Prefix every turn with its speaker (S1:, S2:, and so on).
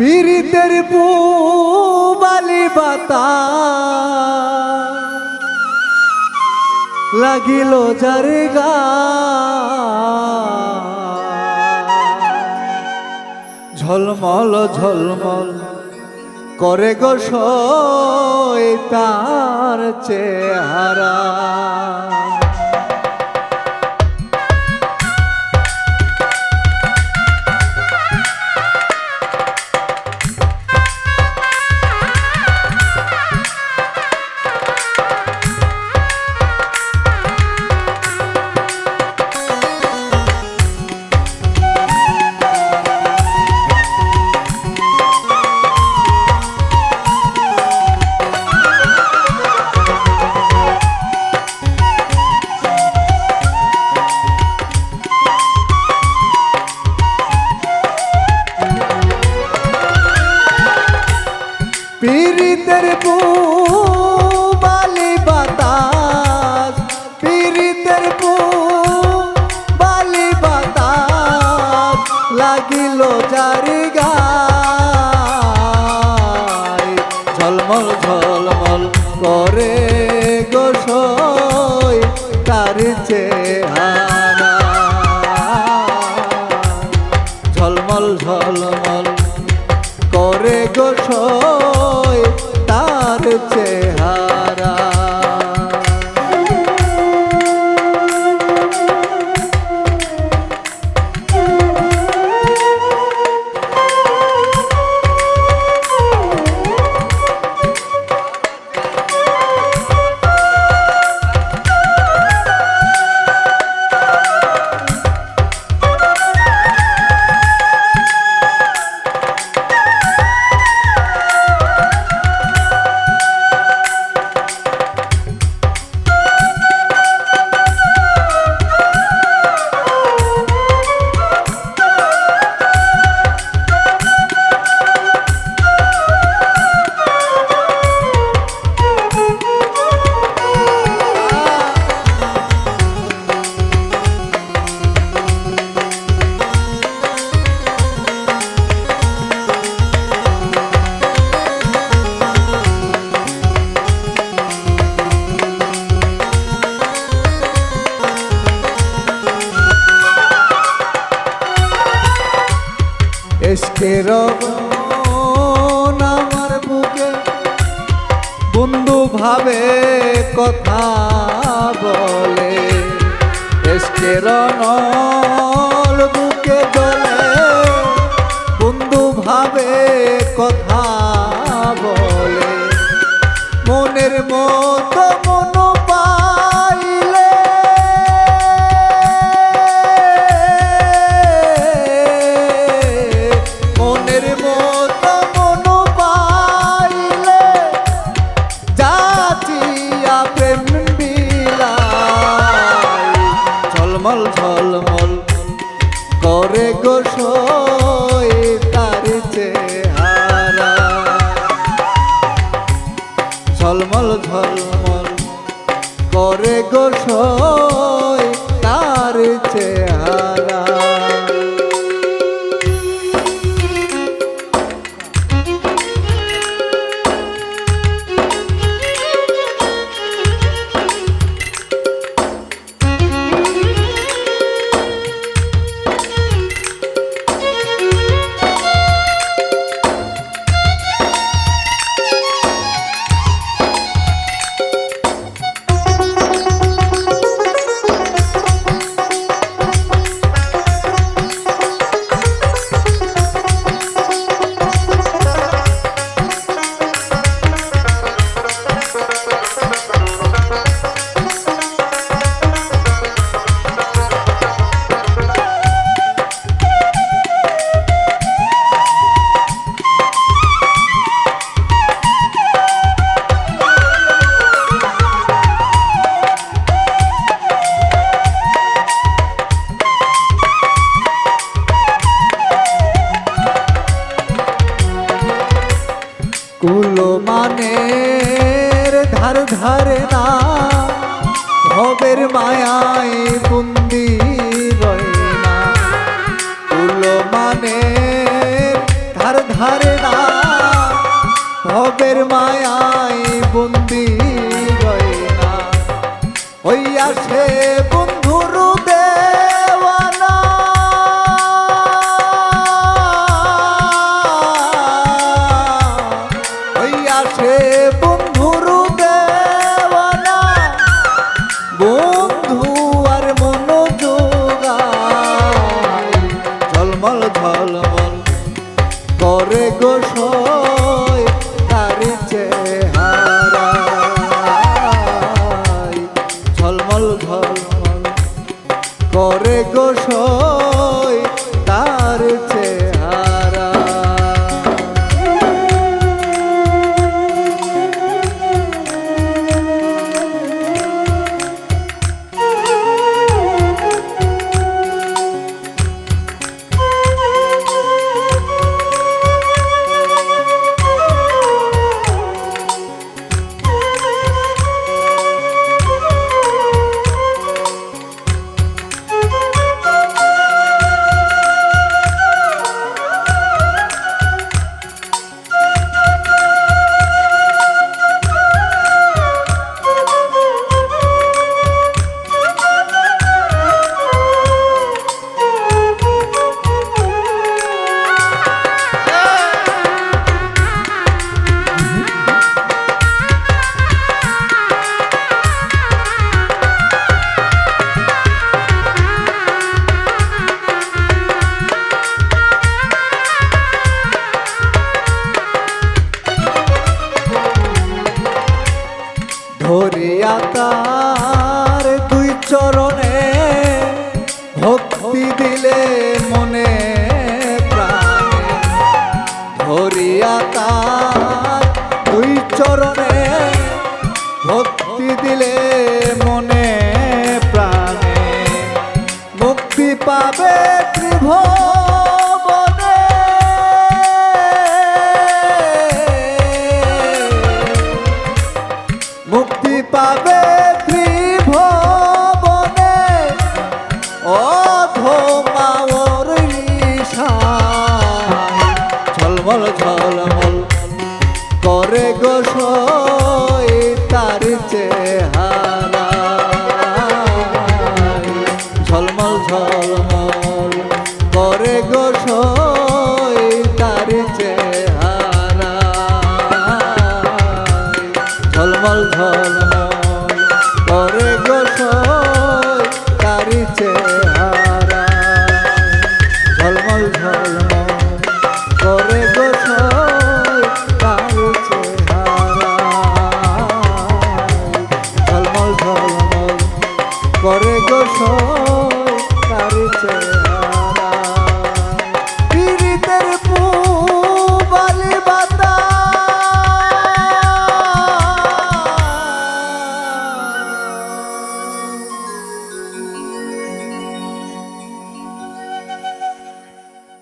S1: পীড়িতের পুবালি বাতা লাগিল যার গা। ঝলমল ঝলমল করে গো সই তার চেহারা। তার চেহারা এসকের আমার বুকে। বন্ধু ভাবে কথা বলে। এসকের নল বুকে জলে বন্ধু ভাবে কথা বলে। মনের মন ঝলমল ঝলমল করে গোসয় তার চেহারা ঝলমল করে গোসল ধরিয়া তার দুই চরণে ভক্তি দিলে মনে প্রাণে। ধরিয়া তার দুই চরণে ভক্তি দিলে মনে প্রাণে। মুক্তি পাবে ত্রিভুজ Hala